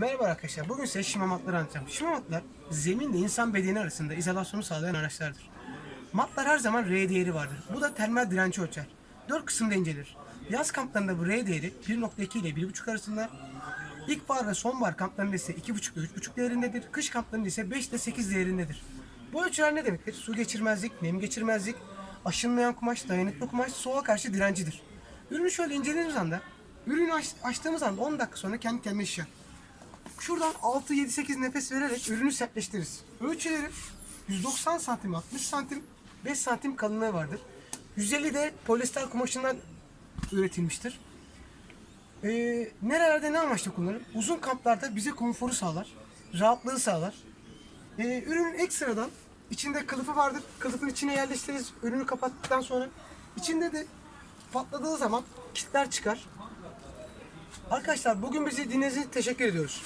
Merhaba arkadaşlar. Bugün size şima matları anlatacağım. Şima matlar zeminle insan bedeni arasında izolasyonu sağlayan araçlardır. Matlar her zaman R değeri vardır. Bu da termal direnci ölçer. Dört kısımda incelir. Yaz kamplarında bu R değeri 1.2 ile 1.5 arasında. İlkbahar ve sonbahar kamplarında ise 2.5 ile 3.5 değerindedir. Kış kamplarında ise 5 ile 8 değerindedir. Bu ölçüler ne demektir? Su geçirmezlik, nem geçirmezlik, aşınmayan kumaş, dayanıklı kumaş, soğuğa karşı direncidir. Ürünü şöyle incelediğimiz anda, ürünü aç- açtığımız anda 10 dakika sonra kendi kendine şişer. Şuradan 6, 7, 8 nefes vererek ürünü sertleştiririz. Ölçüleri 190 santim, 60 santim, 5 santim kalınlığı vardır. 150 de polyester kumaşından üretilmiştir. Ee, nerelerde ne amaçla kullanılır? Uzun kamplarda bize konforu sağlar, rahatlığı sağlar. Ee, ürünün ekstradan içinde kılıfı vardır. Kılıfın içine yerleştiririz ürünü kapattıktan sonra. İçinde de patladığı zaman kitler çıkar. Arkadaşlar bugün bizi dinlediğiniz için teşekkür ediyoruz.